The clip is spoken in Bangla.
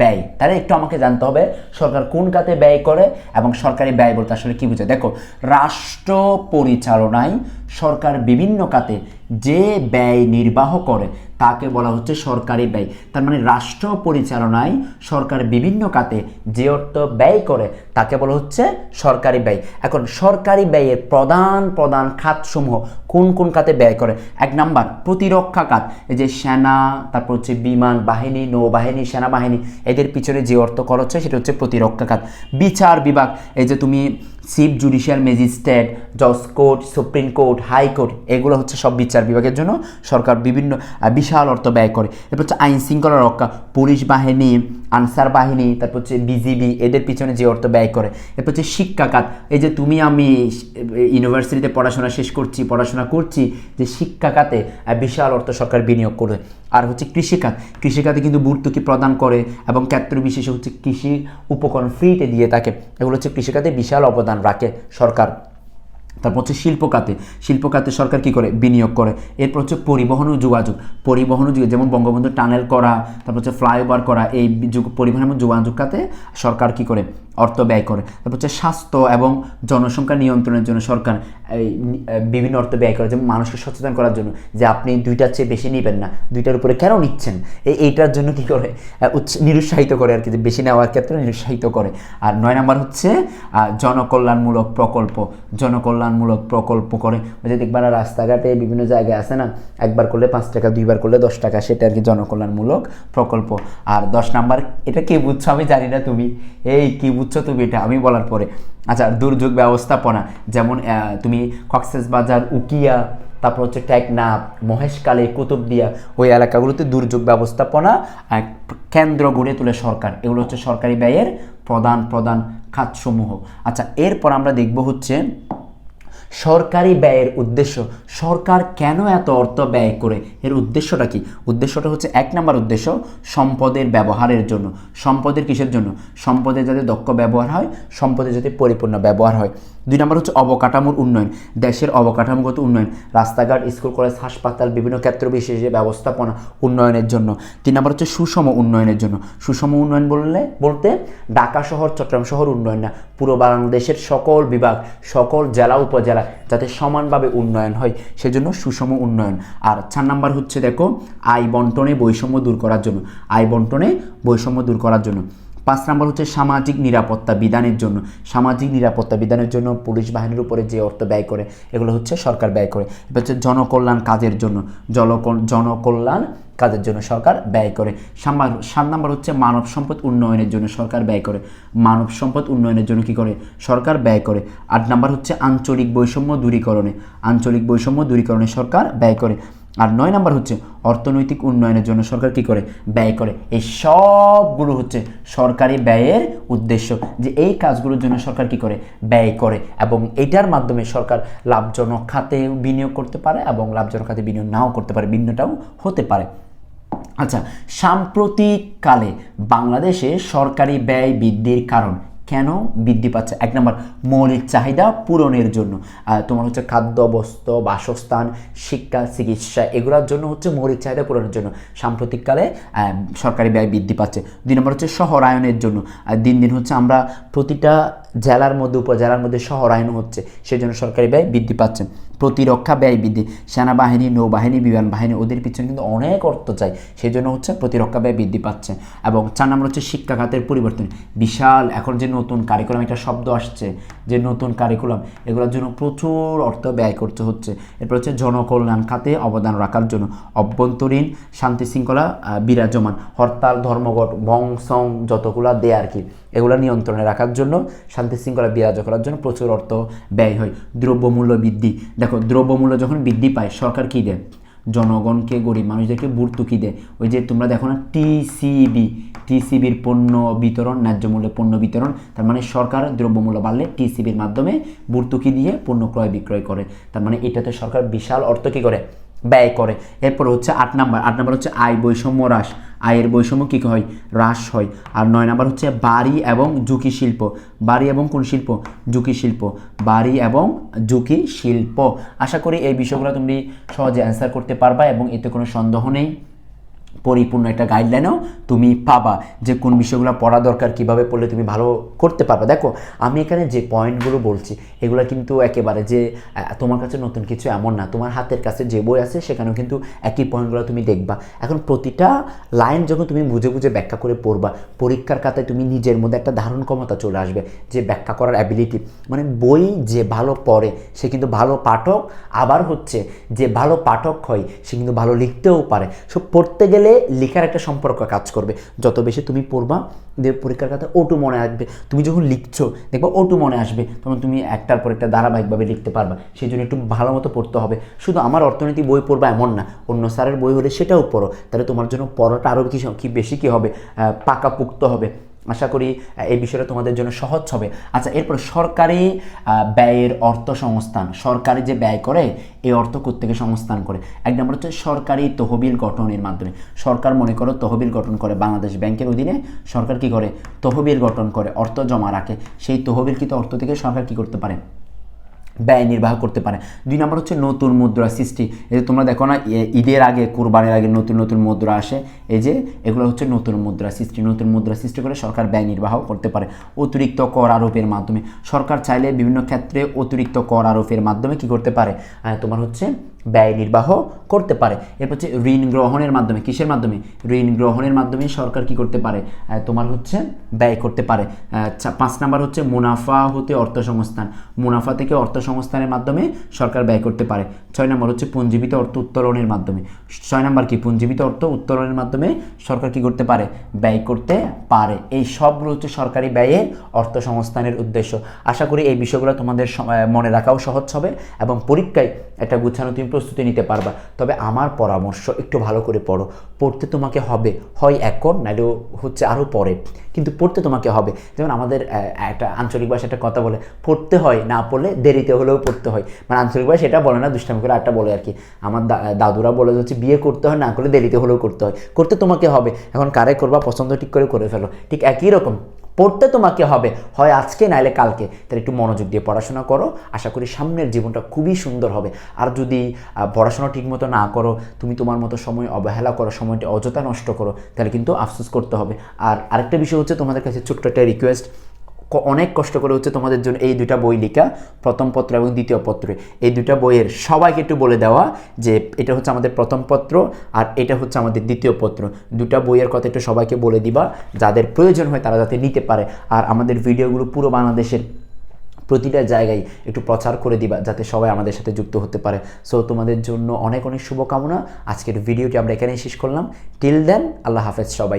ব্যয়। তাহলে একটু আমাকে জানতে হবে, সরকার কোন খাতে ব্যয় করে এবং সরকারি ব্যয় বলতে আসলে কী বুঝে দেখো, রাষ্ট্র পরিচালনায় সরকার বিভিন্ন খাতে যে ব্যয় নির্বাহ করে, তাকে বলা হচ্ছে সরকারি ব্যয়। তার মানে রাষ্ট্র পরিচালনায় সরকার বিভিন্ন খাতে যে অর্থ ব্যয় করে, তাকে বলা হচ্ছে সরকারি ব্যয়। এখন সরকারি ব্যয়ের প্রধান প্রধান খাতসমূহ কোন কোন খাতে ব্যয় করে? এক নাম্বার, প্রতিরক্ষা খাত। এই যে সেনা, তারপর হচ্ছে বিমান বাহিনী, নৌবাহিনী, সেনাবাহিনী, এদের পিছনে যে অর্থ খরচ হয়, সেটা হচ্ছে প্রতিরক্ষা খাত। বিচার বিভাগ, এই যে তুমি চিফ জুডিশিয়াল ম্যাজিস্ট্রেট জজ court supreme court high court এগুলো হচ্ছে সব বিচার বিভাগের জন্য সরকার বিভিন্ন বিশাল অর্থ ব্যয় করে। এরপর হচ্ছে আইন শৃঙ্খলা রক্ষা, পুলিশ বাহিনী, আনসার বাহিনী, তারপর হচ্ছে বিজিবি এদের পিছনে যে অর্থ ব্যয় করে। এরপর হচ্ছে শিক্ষা খাত এই যে তুমি আমি ইউনিভার্সিটিতে পড়াশোনা শেষ করছি, পড়াশোনা করছি, যে শিক্ষা খাতে বিশাল অর্থ সরকার বিনিয়োগ করে আর হচ্ছে কৃষিখাত, কৃষিখাতে কিন্তু ভর্তুকি প্রদান করে এবং ক্ষেত্র বিশেষে হচ্ছে কৃষি উপকরণ ফ্রিতে দিয়ে থাকে। এগুলো হচ্ছে কৃষিখাতে বিশাল অবদান রাখে সরকার। তারপর হচ্ছে শিল্প খাতে শিল্প খাতে সরকার কি করে? বিনিয়োগ করে। এরপর হচ্ছে পরিবহন ও যোগাযোগ। পরিবহন যুগে যেমন বঙ্গবন্ধু টানেল করা, তারপর হচ্ছে ফ্লাইওভার করা, এই পরিবহন এবং যোগাযোগ খাতে সরকার কি করে? অর্থ ব্যয় করে। তারপর হচ্ছে স্বাস্থ্য এবং জনসংখ্যা নিয়ন্ত্রণের জন্য সরকার বিভিন্ন অর্থ ব্যয় করে, যেমন মানুষকে সচেতন করার জন্য, যে আপনি দুইটার চেয়ে বেশি নেবেন না, দুইটার উপরে কেন নিচ্ছেন? এই এইটার জন্য কি করে? নিরুৎসাহিত করে আর কি, যে বেশি নেওয়ার ক্ষেত্রে নিরুৎসাহিত করে। আর নয় নাম্বার হচ্ছে জনকল্যাণমূলক প্রকল্প জনকল্যাণমূলক প্রকল্প করে। ওই যে রাস্তাঘাটে বিভিন্ন জায়গায় আছে না, একবার করলে পাঁচ টাকা, দুইবার করলে দশ টাকা, সেটা আর কি জনকল্যাণমূলক প্রকল্প। আর দশ নাম্বার, এটা কে বুঝছ? আমি জানি না তুমি। এই কি বুঝছ? তুমি এটা আমি বলার পরে। আচ্ছা দুর্যোগ ব্যবস্থাপনা, যেমন তুমি কক্সেস বাজার উকিয়া, তারপর হচ্ছে টেকনা মহেশকালে কুতুবদিয়া, ওই এলাকাগুলোতে দুর্যোগ ব্যবস্থাপনা কেন্দ্র গড়ে তোলে সরকার। এগুলো হচ্ছে সরকারি ব্যয়ের প্রধান প্রধান খাতসমূহ। আচ্ছা এরপর আমরা দেখব হচ্ছে সরকারি ব্যয়ের উদ্দেশ্য। সরকার কেন এত অর্থ ব্যয় করে? এর উদ্দেশ্যটা কি? উদ্দেশ্যটা হচ্ছে এক নম্বর উদ্দেশ্য, সম্পদের ব্যবহারের জন্য। সম্পদের কিসের জন্য? সম্পদের যাতে দক্ষ ব্যবহার হয় সম্পদের যাতে পরিপূর্ণ ব্যবহার হয়। দুই নম্বর হচ্ছে অবকাঠামোর উন্নয়ন, দেশের অবকাঠামোগত উন্নয়ন, রাস্তাঘাট, স্কুল, কলেজ, হাসপাতাল, বিভিন্ন ক্ষেত্র বিশেষে ব্যবস্থাপনা উন্নয়নের জন্য। তিন নম্বর হচ্ছে সুষম উন্নয়নের জন্য। সুষম উন্নয়ন বললে, বলতে ঢাকা শহর, চট্টগ্রাম শহর উন্নয়ন না পুরো বাংলাদেশের সকল বিভাগ, সকল জেলা, উপজেলা যাতে সমানভাবে উন্নয়ন হয়, সেজন্য সুষম উন্নয়ন। আর চার নাম্বার হচ্ছে দেখো, আয় বন্টনে বৈষম্য দূর করার জন্য। আয় বন্টনে বৈষম্য দূর করার জন্য। পাঁচ নাম্বার হচ্ছে সামাজিক নিরাপত্তা বিধানের জন্য। সামাজিক নিরাপত্তা বিধানের জন্য পুলিশ বাহিনীর উপরে যে অর্থ ব্যয় করে, এগুলো হচ্ছে সরকার ব্যয় করে। এবার হচ্ছে জনকল্যাণ কাজের জন্য। জনকল্যাণ কাজের জন্য সরকার ব্যয় করে। সাত নাম্বার হচ্ছে মানব সম্পদ উন্নয়নের জন্য সরকার ব্যয় করে। মানব সম্পদ উন্নয়নের জন্য কি করে? সরকার ব্যয় করে। আট নাম্বার হচ্ছে আঞ্চলিক বৈষম্য দূরীকরণে। আঞ্চলিক বৈষম্য দূরীকরণে সরকার ব্যয় করে। আর নয় নাম্বার হচ্ছে, অর্থনৈতিক উন্নয়নের জন্য সরকার কি করে? ব্যয় করে। এই সবগুলো হচ্ছে সরকারি ব্যয়ের উদ্দেশ্য যে এই কাজগুলোর জন্য সরকার কি করে? ব্যয় করে এবং এটার মাধ্যমে সরকার লাভজনক খাতে বিনিয়োগ করতে পারে এবং লাভজনক খাতে বিনিয়োগ নাও করতে পারে, ভিন্নটাও হতে পারে। আচ্ছা সাম্প্রতিককালে বাংলাদেশে সরকারি ব্যয় বৃদ্ধির কারণ কেন বৃদ্ধি পাচ্ছে? এক নম্বর, মৌলিক চাহিদা পূরণের জন্য। তোমার হচ্ছে খাদ্য, বস্ত্র, বাসস্থান, শিক্ষা, চিকিৎসা, এগুলোর জন্য হচ্ছে মৌলিক চাহিদা পূরণের জন্য সাম্প্রতিককালে সরকারি ব্যয় বৃদ্ধি পাচ্ছে। দুই নম্বর হচ্ছে শহরায়নের জন্য। দিন দিন হচ্ছে আমরা প্রতিটা জেলার মধ্যে, উপজেলার মধ্যে শহরায়ন হচ্ছে সেই জন্য সরকারি ব্যয় বৃদ্ধি পাচ্ছে। প্রতিরক্ষা ব্যয় বৃদ্ধি সেনাবাহিনী, নৌবাহিনী বিমান বাহিনী ওদের পিছনে কিন্তু অনেক অর্থ চাই। সেই জন্য হচ্ছে প্রতিরক্ষা ব্যয় বৃদ্ধি পাচ্ছে এবং চার নম্বর হচ্ছে শিক্ষা খাতের পরিবর্তন। বিশাল, এখন যে নতুন কারিকুলাম একটা শব্দ আসছে যে নতুন কারিকুলাম এগুলোর জন্য প্রচুর অর্থ ব্যয় করতে হচ্ছে। এরপর হচ্ছে জনকল্যাণ খাতে অবদান রাখার জন্য অভ্যন্তরীণ শান্তি শৃঙ্খলা বিরাজমান, হরতাল, ধর্মঘট বংশং যতগুলা দেয় আর কি এগুলো নিয়ন্ত্রণে রাখার জন্য শান্তি শৃঙ্খলা বিরাজ করার জন্য প্রচুর অর্থ ব্যয় হয়। দ্রব্যমূল্য বৃদ্ধি দেখো, দ্রব্যমূল্য যখন বৃদ্ধি পায়, সরকার কী দেয়? জনগণকে, গরিব মানুষদেরকে ভর্তুকি দেয়। ওই যে তোমরা দেখো না টিসিবি টিসিবির পণ্য বিতরণ, ন্যায্য মূল্যে পণ্য বিতরণ, তার মানে সরকার দ্রব্যমূল্য বাড়লে টিসিবির মাধ্যমে ভর্তুকি দিয়ে পণ্য ক্রয় বিক্রয় করে। তার মানে এটাতে সরকার বিশাল অর্থ কী করে? ব্যয় করে। এরপর হচ্ছে আট নাম্বার। আট নাম্বার হচ্ছে আয় বৈষম্য হ্রাস। আয়ের বৈষম্য কী হয়? হ্রাস হয়। আর নয় নাম্বার হচ্ছে বাড়ি এবং ঝুঁকি শিল্প। বাড়ি এবং কোন শিল্প? ঝুঁকি শিল্প। বাড়ি এবং ঝুঁকি শিল্প। আশা করি এই বিষয়গুলো তুমি সহজে অ্যান্সার করতে পারবা এবং এতে কোনো সন্দেহ নেই। পরিপূর্ণ একটা গাইডলাইনও তুমি পাবা যে কোন বিষয়গুলো পড়া দরকার, কীভাবে পড়লে তুমি ভালো করতে পারবে। দেখো, আমি এখানে যে পয়েন্টগুলো বলছি, এগুলো কিন্তু একেবারে যে তোমার কাছে নতুন কিছু এমন না। তোমার হাতের কাছে যে বই আছে, সেখানেও কিন্তু একই পয়েন্টগুলো তুমি দেখবা। এখন প্রতিটা লাইন যখন তুমি বুঝে বুঝে ব্যাখ্যা করে পড়বা, পরীক্ষার খাতায় তুমি নিজের মধ্যে একটা ধারণ ক্ষমতা চলে আসবে যে ব্যাখ্যা করার অ্যাবিলিটি মানে বই যে ভালো পড়ে, সে কিন্তু ভালো পাঠক, আবার হচ্ছে যে ভালো পাঠক হয়, সে কিন্তু ভালো লিখতেও পারে। সো পড়তে গেলে লেখার একটা সম্পর্ক কাজ করবে। যত বেশি তুমি পড়বা পরীক্ষার কথা ওটু মনে আসবে। তুমি যখন লিখছো, দেখবা ওটু মনে আসবে, তখন তুমি একটার পর একটা ধারাবাহিকভাবে লিখতে পারবা। সেই জন্য একটু ভালো মতো পড়তে হবে। শুধু আমার অর্থনীতি বই পড়বা এমন না, অন্য স্যারের বই হলে সেটাও পড়ো। তাহলে তোমার জন্য পড়াটা আরও কি কি বেশি কী হবে? পাকা পাকাপুক্ত হবে। আশা করি এই বিষয়টা তোমাদের জন্য সহজ হবে। আচ্ছা এরপর সরকারি ব্যয়ের অর্থ সংস্থান। সরকারি যে ব্যয় করে, এই অর্থ থেকে সংস্থান করে? এক নম্বর হচ্ছে সরকারি তহবিল গঠনের মাধ্যমে। সরকার মনে করো তহবিল গঠন করে বাংলাদেশ ব্যাংকের অধীনে। সরকার কি করে? তহবিল গঠন করে, অর্থ জমা রাখে। সেই তহবিল কিন্তু অর্থ থেকে সরকার কি করতে পারে? ব্যয় নির্বাহ করতে পারে। দুই নম্বর হচ্ছে নতুন মুদ্রা সৃষ্টি। এই যে তোমরা দেখো না ঈদের আগে, কোরবানির আগে নতুন নতুন মুদ্রা আসে। এই যে এগুলো হচ্ছে নতুন মুদ্রা সৃষ্টি। নতুন মুদ্রা সৃষ্টি করে সরকার ব্যয় নির্বাহ করতে পারে অতিরিক্ত কর আরোপের মাধ্যমে। সরকার চাইলে বিভিন্ন ক্ষেত্রে অতিরিক্ত কর আরোপের মাধ্যমে কি করতে পারে? তোমার হচ্ছে ব্যয় নির্বাহ করতে পারে। এরপর হচ্ছে ঋণ গ্রহণের মাধ্যমে, কিসের মাধ্যমে? ঋণ গ্রহণের মাধ্যমে সরকার কি করতে পারে? তোমার হচ্ছে ব্যয় করতে পারে। পাঁচ নাম্বার হচ্ছে মুনাফা হতে অর্থ সংস্থান মুনাফা থেকে অর্থ সংস্থানের মাধ্যমে সরকার ব্যয় করতে পারে। ছয় নম্বর হচ্ছে পুঞ্জীবিত অর্থ উত্তোলনের মাধ্যমে। ছয় নম্বর কি? পুঞ্জীবিত অর্থ উত্তোলনের মাধ্যমে সরকার কি করতে পারে? ব্যয় করতে পারে। এই সবগুলো হচ্ছে সরকারি ব্যয়ের অর্থ সংস্থানের উদ্দেশ্য। আশা করি এই বিষয়গুলো তোমাদের মনে রাখাও সহজ হবে এবং পরীক্ষায় একটা গুছানো তুমি প্রস্তুতি নিতে পারবা। তবে আমার পরামর্শ একটু ভালো করে পড়ো। পড়তে তোমাকে হবে, হয় এখন নাইলেও হচ্ছে আরও পরে। কিন্তু পড়তে তোমাকে হবে। যেমন আমাদের একটা আঞ্চলিক ভাষায় একটা কথা বলে, পড়তে হয়, না পড়লে দেরিতে হলেও পড়তে হয়। মানে আঞ্চলিক ভাষা এটা বলে না, দুষ্টামি করে একটা বলে আর কি আমার দাদুরা বলে হচ্ছে, বিয়ে করতে হয়, না করলে দেরিতে হলেও করতে হয়। করতে তোমাকে হবে। এখন কারে করবা, পছন্দ ঠিক করে করে ফেলো। ঠিক একই রকম। পড়তে তোমাকে হবে। হয় আজকে, নাইলে কালকে। তাহলে একটু মনোযোগ দিয়ে পড়াশোনা করো। আশা করি সামনের জীবনটা খুবই সুন্দর হবে। আর যদি পড়াশোনা ঠিকমতো না করো, তুমি তোমার মতো সময় অবহেলা করো, সময়টা অযথা নষ্ট করো, তাহলে কিন্তু আফসোস করতে হবে। আর আরেকটা বিষয় হচ্ছে তোমাদের কাছে ছোট্ট একটা রিকোয়েস্ট অনেক কষ্ট করে হচ্ছে তোমাদের জন্য এই দুটা বই লেখা, প্রথম পত্র এবং দ্বিতীয় পত্রে। এই দুটা বইয়ের সবাইকে একটু বলে দেওয়া যে এটা হচ্ছে আমাদের প্রথম পত্র আর এটা হচ্ছে আমাদের দ্বিতীয় পত্র। দুটা বইয়ের কথা একটু সবাইকে বলে দিবা, যাদের প্রয়োজন হয় তারা যাতে নিতে পারে। আর আমাদের ভিডিওগুলো পুরো বাংলাদেশের প্রতিটা জায়গায় একটু প্রচার করে দিবা, যাতে সবাই আমাদের সাথে যুক্ত হতে পারে। সো তোমাদের জন্য অনেক অনেক শুভকামনা। আজকের ভিডিওটি আমরা এখানেই শেষ করলাম। টিল দেন আল্লাহ হাফেজ সবাই